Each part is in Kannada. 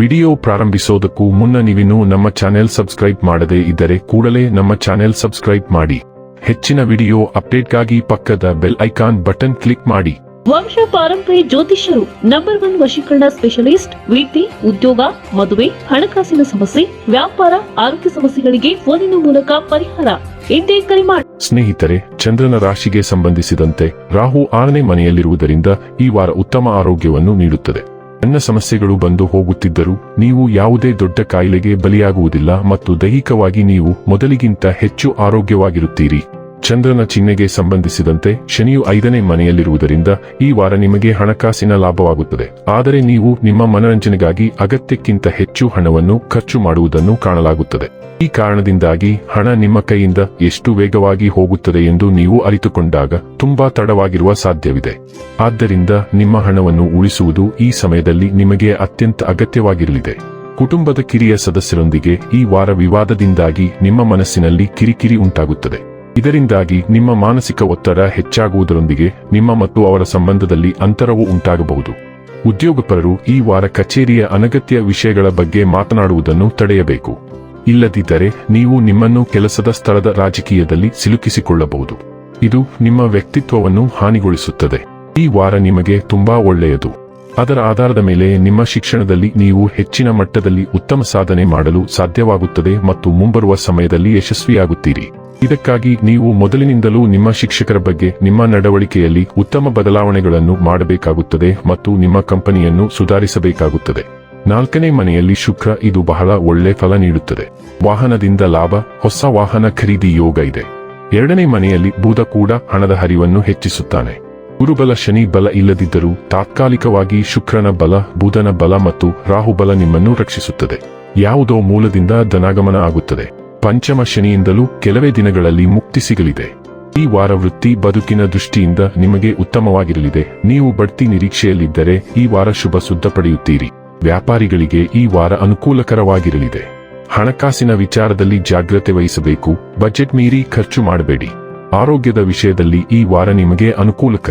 ವಿಡಿಯೋ ಪ್ರಾರಂಭಿಸೋದಕ್ಕೂ ಮುನ್ನ ನೀವಿನ್ನೂ ನಮ್ಮ ಚಾನೆಲ್ ಸಬ್ಸ್ಕ್ರೈಬ್ ಮಾಡದೇ ಇದ್ದರೆ ಕೂಡಲೇ ನಮ್ಮ ಚಾನೆಲ್ ಸಬ್ಸ್ಕ್ರೈಬ್ ಮಾಡಿ. ಹೆಚ್ಚಿನ ವಿಡಿಯೋ ಅಪ್ಡೇಟ್ಗಾಗಿ ಪಕ್ಕದ ಬೆಲ್ ಐಕಾನ್ ಬಟನ್ ಕ್ಲಿಕ್ ಮಾಡಿ. ವಂಶ ಪಾರಂಪರ್ಯ ಜ್ಯೋತಿಷ್ಯರು ನಂಬರ್ ಒನ್ ವಶೀಕರಣ ಸ್ಪೆಷಲಿಸ್ಟ್ ವೃತ್ತಿ ಉದ್ಯೋಗ ಮದುವೆ ಹಣಕಾಸಿನ ಸಮಸ್ಯೆ ವ್ಯಾಪಾರ ಆರೋಗ್ಯ ಸಮಸ್ಯೆಗಳಿಗೆ ಫೋನಿನ ಮೂಲಕ ಪರಿಹಾರ. ಎಂದೇ ಕರೆ ಮಾಡಿ ಸ್ನೇಹಿತರೆ ಚಂದ್ರನ ರಾಶಿಗೆ ಸಂಬಂಧಿಸಿದಂತೆ ರಾಹು ಆರನೇ ಮನೆಯಲ್ಲಿರುವುದರಿಂದ ಈ ವಾರ ಉತ್ತಮ ಆರೋಗ್ಯವನ್ನು ನೀಡುತ್ತದೆ. ಸಣ್ಣ ಸಮಸ್ಯೆಗಳು ಬಂದು ಹೋಗುತ್ತಿದ್ದರೂ ನೀವು ಯಾವುದೇ ದೊಡ್ಡ ಕಾಯಿಲೆಗೆ ಬಲಿಯಾಗುವುದಿಲ್ಲ ಮತ್ತು ದೈಹಿಕವಾಗಿ ನೀವು ಮೊದಲಿಗಿಂತ ಹೆಚ್ಚು ಆರೋಗ್ಯವಾಗಿರುತ್ತೀರಿ. ಚಂದ್ರನ ಚಿಹ್ನೆಗೆ ಸಂಬಂಧಿಸಿದಂತೆ ಶನಿಯು ಐದನೇ ಮನೆಯಲ್ಲಿರುವುದರಿಂದ ಈ ವಾರ ನಿಮಗೆ ಹಣಕಾಸಿನ ಲಾಭವಾಗುತ್ತದೆ. ಆದರೆ ನೀವು ನಿಮ್ಮ ಮನರಂಜನೆಗಾಗಿ ಅಗತ್ಯಕ್ಕಿಂತ ಹೆಚ್ಚು ಹಣವನ್ನು ಖರ್ಚು ಮಾಡುವುದನ್ನು ಕಾಣಲಾಗುತ್ತದೆ. ಈ ಕಾರಣದಿಂದಾಗಿ ಹಣ ನಿಮ್ಮ ಕೈಯಿಂದ ಎಷ್ಟು ವೇಗವಾಗಿ ಹೋಗುತ್ತದೆ ಎಂದು ನೀವು ಅರಿತುಕೊಂಡಾಗ ತುಂಬಾ ತಡವಾಗಿರುವ ಸಾಧ್ಯವಿದೆ. ಆದ್ದರಿಂದ ನಿಮ್ಮ ಹಣವನ್ನು ಉಳಿಸುವುದು ಈ ಸಮಯದಲ್ಲಿ ನಿಮಗೆ ಅತ್ಯಂತ ಅಗತ್ಯವಾಗಿರಲಿದೆ. ಕುಟುಂಬದ ಕಿರಿಯ ಸದಸ್ಯರೊಂದಿಗೆ ಈ ವಾರ ವಿವಾದದಿಂದಾಗಿ ನಿಮ್ಮ ಮನಸ್ಸಿನಲ್ಲಿ ಕಿರಿಕಿರಿ ಉಂಟಾಗುತ್ತದೆ. ಇದರಿಂದಾಗಿ ನಿಮ್ಮ ಮಾನಸಿಕ ಒತ್ತಡ ಹೆಚ್ಚಾಗುವುದರೊಂದಿಗೆ ನಿಮ್ಮ ಮತ್ತು ಅವರ ಸಂಬಂಧದಲ್ಲಿ ಅಂತರವು ಉಂಟಾಗಬಹುದು. ಉದ್ಯೋಗಪರರು ಈ ವಾರ ಕಚೇರಿಯ ಅನಗತ್ಯ ವಿಷಯಗಳ ಬಗ್ಗೆ ಮಾತನಾಡುವುದನ್ನು ತಡೆಯಬೇಕು. ಇಲ್ಲದಿದ್ದರೆ ನೀವು ನಿಮ್ಮನ್ನು ಕೆಲಸದ ಸ್ಥಳದ ರಾಜಕೀಯದಲ್ಲಿ ಸಿಲುಕಿಸಿಕೊಳ್ಳಬಹುದು. ಇದು ನಿಮ್ಮ ವ್ಯಕ್ತಿತ್ವವನ್ನು ಹಾನಿಗೊಳಿಸುತ್ತದೆ. ಈ ವಾರ ನಿಮಗೆ ತುಂಬಾ ಒಳ್ಳೆಯದು. ಅದರ ಆಧಾರದ ಮೇಲೆ ನಿಮ್ಮ ಶಿಕ್ಷಣದಲ್ಲಿ ನೀವು ಹೆಚ್ಚಿನ ಮಟ್ಟದಲ್ಲಿ ಉತ್ತಮ ಸಾಧನೆ ಮಾಡಲು ಸಾಧ್ಯವಾಗುತ್ತದೆ ಮತ್ತು ಮುಂಬರುವ ಸಮಯದಲ್ಲಿ ಯಶಸ್ವಿಯಾಗುತ್ತೀರಿ. ಇದಕ್ಕಾಗಿ ನೀವು ಮೊದಲಿನಿಂದಲೂ ನಿಮ್ಮ ಶಿಕ್ಷಕರ ಬಗ್ಗೆ, ನಿಮ್ಮ ನಡವಳಿಕೆಯಲ್ಲಿ ಉತ್ತಮ ಬದಲಾವಣೆಗಳನ್ನು ಮಾಡಬೇಕಾಗುತ್ತದೆ ಮತ್ತು ನಿಮ್ಮ ಕಂಪನಿಯನ್ನು ಸುಧಾರಿಸಬೇಕಾಗುತ್ತದೆ. ನಾಲ್ಕನೇ ಮನೆಯಲ್ಲಿ ಶುಕ್ರ, ಇದು ಬಹಳ ಒಳ್ಳೆ ಫಲ ನೀಡುತ್ತದೆ. ವಾಹನದಿಂದ ಲಾಭ, ಹೊಸ ವಾಹನ ಖರೀದಿ ಯೋಗ ಇದೆ. ಎರಡನೇ ಮನೆಯಲ್ಲಿ ಬೂದ ಕೂಡ ಹಣದ ಹರಿವನ್ನು ಹೆಚ್ಚಿಸುತ್ತಾನೆ. ಗುರುಬಲ ಶನಿ ಬಲ ಇಲ್ಲದಿದ್ದರೂ ತಾತ್ಕಾಲಿಕವಾಗಿ ಶುಕ್ರನ ಬಲ, ಬುಧನ ಬಲ ಮತ್ತು ರಾಹುಬಲ ನಿಮ್ಮನ್ನು ರಕ್ಷಿಸುತ್ತದೆ. ಯಾವುದೋ ಮೂಲದಿಂದ ಧನಾಗಮನ ಆಗುತ್ತದೆ. ಪಂಚಮ ಶನಿಯಿಂದಲೂ ಕೆಲವೇ ದಿನಗಳಲ್ಲಿ ಮುಕ್ತಿ ಸಿಗಲಿದೆ. ಈ ವಾರ ವೃತ್ತಿ ಬದುಕಿನ ದೃಷ್ಟಿಯಿಂದ ನಿಮಗೆ ಉತ್ತಮವಾಗಿರಲಿದೆ. ನೀವು ಬಡ್ತಿ ನಿರೀಕ್ಷೆಯಲ್ಲಿದ್ದರೆ ಈ ವಾರ ಶುಭ ಸುದ್ದ ಪಡೆಯುತ್ತೀರಿ. ವ್ಯಾಪಾರಿಗಳಿಗೆ ಈ ವಾರ ಅನುಕೂಲಕರವಾಗಿರಲಿದೆ. ಹಣಕಾಸಿನ ವಿಚಾರದಲ್ಲಿ ಜಾಗ್ರತೆ ವಹಿಸಬೇಕು. ಬಜೆಟ್ ಮೀರಿ ಖರ್ಚು ಮಾಡಬೇಡಿ. ಆರೋಗ್ಯದ ವಿಷಯದಲ್ಲಿ ಈ ವಾರ ನಿಮಗೆ ಅನುಕೂಲಕ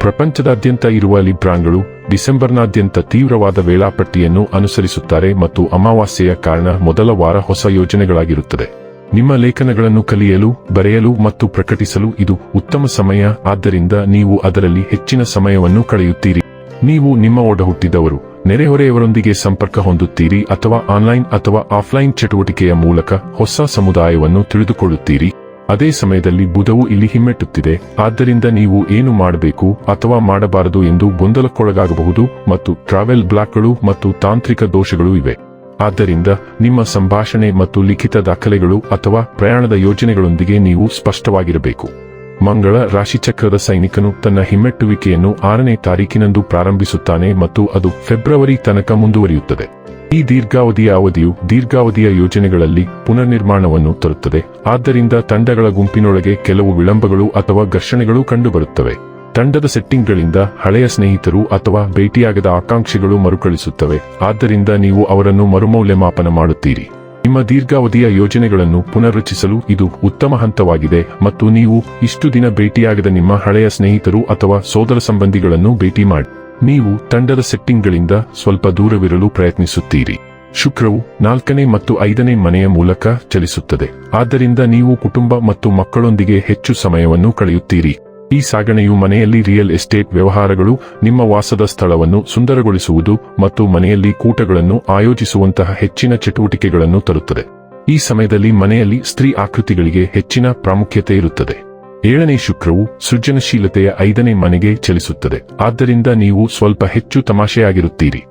ಪ್ರಪಂಚದಾದ್ಯಂತ ಇರುವ ಲಿಬ್ರಾಂಗಳು ಡಿಸೆಂಬರ್ನಾದ್ಯಂತ ತೀವ್ರವಾದ ವೇಳಾಪಟ್ಟಿಯನ್ನು ಅನುಸರಿಸುತ್ತಾರೆ ಮತ್ತು ಅಮಾವಾಸ್ಯೆಯ ಕಾರಣ ಮೊದಲ ವಾರ ಹೊಸ ಯೋಜನೆಗಳಾಗಿರುತ್ತದೆ. ನಿಮ್ಮ ಲೇಖನಗಳನ್ನು ಕಲಿಯಲು, ಬರೆಯಲು ಮತ್ತು ಪ್ರಕಟಿಸಲು ಇದು ಉತ್ತಮ ಸಮಯ, ಆದ್ದರಿಂದ ನೀವು ಅದರಲ್ಲಿ ಹೆಚ್ಚಿನ ಸಮಯವನ್ನು ಕಳೆಯುತ್ತೀರಿ. ನೀವು ನಿಮ್ಮ ಒಡಹುಟ್ಟಿದವರು, ನೆರೆಹೊರೆಯವರೊಂದಿಗೆ ಸಂಪರ್ಕ ಹೊಂದುತ್ತೀರಿ ಅಥವಾ ಆನ್ಲೈನ್ ಅಥವಾ ಆಫ್ಲೈನ್ ಚಟುವಟಿಕೆಯ ಮೂಲಕ ಹೊಸ ಸಮುದಾಯವನ್ನು ತಿಳಿದುಕೊಳ್ಳುತ್ತೀರಿ. ಅದೇ ಸಮಯದಲ್ಲಿ ಬುಧವು ಇಲ್ಲಿ ಹಿಮ್ಮೆಟ್ಟುತ್ತಿದೆ. ಆದ್ದರಿಂದ ನೀವು ಏನು ಮಾಡಬೇಕು ಅಥವಾ ಮಾಡಬಾರದು ಎಂದು ಗೊಂದಲಕ್ಕೊಳಗಾಗಬಹುದು ಮತ್ತು ಟ್ರಾವೆಲ್ ಬ್ಲಾಕ್ಗಳು ಮತ್ತು ತಾಂತ್ರಿಕ ದೋಷಗಳು ಇವೆ. ಆದ್ದರಿಂದ ನಿಮ್ಮ ಸಂಭಾಷಣೆ ಮತ್ತು ಲಿಖಿತ ದಾಖಲೆಗಳು ಅಥವಾ ಪ್ರಯಾಣದ ಯೋಜನೆಗಳೊಂದಿಗೆ ನೀವು ಸ್ಪಷ್ಟವಾಗಿರಬೇಕು. ಮಂಗಳ ರಾಶಿಚಕ್ರದ ಸೈನಿಕನು ತನ್ನ ಹಿಮ್ಮೆಟ್ಟುವಿಕೆಯನ್ನು ಆರನೇ ತಾರೀಕಿನಂದು ಪ್ರಾರಂಭಿಸುತ್ತಾನೆ ಮತ್ತು ಅದು ಫೆಬ್ರವರಿ ತನಕ ಮುಂದುವರಿಯುತ್ತದೆ. ಈ ದೀರ್ಘಾವಧಿಯ ಅವಧಿಯು ದೀರ್ಘಾವಧಿಯ ಯೋಜನೆಗಳಲ್ಲಿ ಪುನರ್ನಿರ್ಮಾಣವನ್ನು ತರುತ್ತದೆ. ಆದ್ದರಿಂದ ತಂಡಗಳ ಗುಂಪಿನೊಳಗೆ ಕೆಲವು ವಿಳಂಬಗಳು ಅಥವಾ ಘರ್ಷಣೆಗಳು ಕಂಡುಬರುತ್ತವೆ. ತಂಡದ ಸೆಟ್ಟಿಂಗ್ಗಳಿಂದ ಹಳೆಯ ಸ್ನೇಹಿತರು ಅಥವಾ ಭೇಟಿಯಾಗದ ಆಕಾಂಕ್ಷಿಗಳು ಮರುಕಳಿಸುತ್ತವೆ. ಆದ್ದರಿಂದ ನೀವು ಅವರನ್ನು ಮರುಮೌಲ್ಯಮಾಪನ ಮಾಡುತ್ತೀರಿ. ನಿಮ್ಮ ದೀರ್ಘಾವಧಿಯ ಯೋಜನೆಗಳನ್ನು ಪುನರ್ರಚಿಸಲು ಇದು ಉತ್ತಮ ಹಂತವಾಗಿದೆ ಮತ್ತು ನೀವು ಇಷ್ಟು ದಿನ ಭೇಟಿಯಾಗದ ನಿಮ್ಮ ಹಳೆಯ ಸ್ನೇಹಿತರು ಅಥವಾ ಸೋದರ ಸಂಬಂಧಿಗಳನ್ನು ಭೇಟಿ ಮಾಡಿ. ನೀವು ತಂಡದ ಸೆಟ್ಟಿಂಗ್ಗಳಿಂದ ಸ್ವಲ್ಪ ದೂರವಿರಲು ಪ್ರಯತ್ನಿಸುತ್ತೀರಿ. ಶುಕ್ರವು ನಾಲ್ಕನೇ ಮತ್ತು ಐದನೇ ಮನೆಯ ಮೂಲಕ ಚಲಿಸುತ್ತದೆ. ಆದ್ದರಿಂದ ನೀವು ಕುಟುಂಬ ಮತ್ತು ಮಕ್ಕಳೊಂದಿಗೆ ಹೆಚ್ಚು ಸಮಯವನ್ನು ಕಳೆಯುತ್ತೀರಿ. ಈ ಸಾಗಣೆಯು ಮನೆಯಲ್ಲಿ ರಿಯಲ್ ಎಸ್ಟೇಟ್ ವ್ಯವಹಾರಗಳು, ನಿಮ್ಮ ವಾಸದ ಸ್ಥಳವನ್ನು ಸುಂದರಗೊಳಿಸುವುದು ಮತ್ತು ಮನೆಯಲ್ಲಿ ಕೂಟಗಳನ್ನು ಆಯೋಜಿಸುವಂತಹ ಹೆಚ್ಚಿನ ಚಟುವಟಿಕೆಗಳನ್ನು ತರುತ್ತದೆ. ಈ ಸಮಯದಲ್ಲಿ ಮನೆಯಲ್ಲಿ ಸ್ತ್ರೀ ಆಕೃತಿಗಳಿಗೆ ಹೆಚ್ಚಿನ ಪ್ರಾಮುಖ್ಯತೆ ಇರುತ್ತದೆ. ಏಳನೇ ಶುಕ್ರವು ಸೃಜನಶೀಲತೆಯ ಐದನೇ ಮನೆಗೆ ಚಲಿಸುತ್ತದೆ. ಆದ್ದರಿಂದ ನೀವು ಸ್ವಲ್ಪ ಹೆಚ್ಚು ತಮಾಷೆಯಾಗಿರುತ್ತೀರಿ.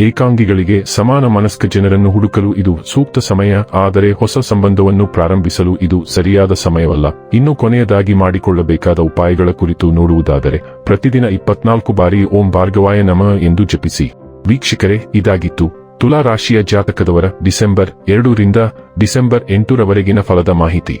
ಏಕಾಂಗಿಗಳಿಗೆ ಸಮಾನ ಮನಸ್ಕ ಜನರನ್ನು ಹುಡುಕಲು ಇದು ಸೂಕ್ತ ಸಮಯ, ಆದರೆ ಹೊಸ ಸಂಬಂಧವನ್ನು ಪ್ರಾರಂಭಿಸಲು ಇದು ಸರಿಯಾದ ಸಮಯವಲ್ಲ. ಇನ್ನು ಕೊನೆಯದಾಗಿ ಮಾಡಿಕೊಳ್ಳಬೇಕಾದ ಉಪಾಯಗಳ ಕುರಿತು ನೋಡುವುದಾದರೆ, ಪ್ರತಿದಿನ ಇಪ್ಪತ್ನಾಲ್ಕು ಬಾರಿ ಓಂ ಭಾರ್ಗವಾಯ ನಮ ಎಂದು ಜಪಿಸಿ. ವೀಕ್ಷಕರೇ, ಇದಾಗಿತ್ತು. ತುಲಾ ರಾಶಿಯ ಜಾತಕದವರ ಡಿಸೆಂಬರ್ ಎರಡರಿಂದ ಡಿಸೆಂಬರ್ ಎಂಟರವರೆಗಿನ ಫಲದ ಮಾಹಿತಿ.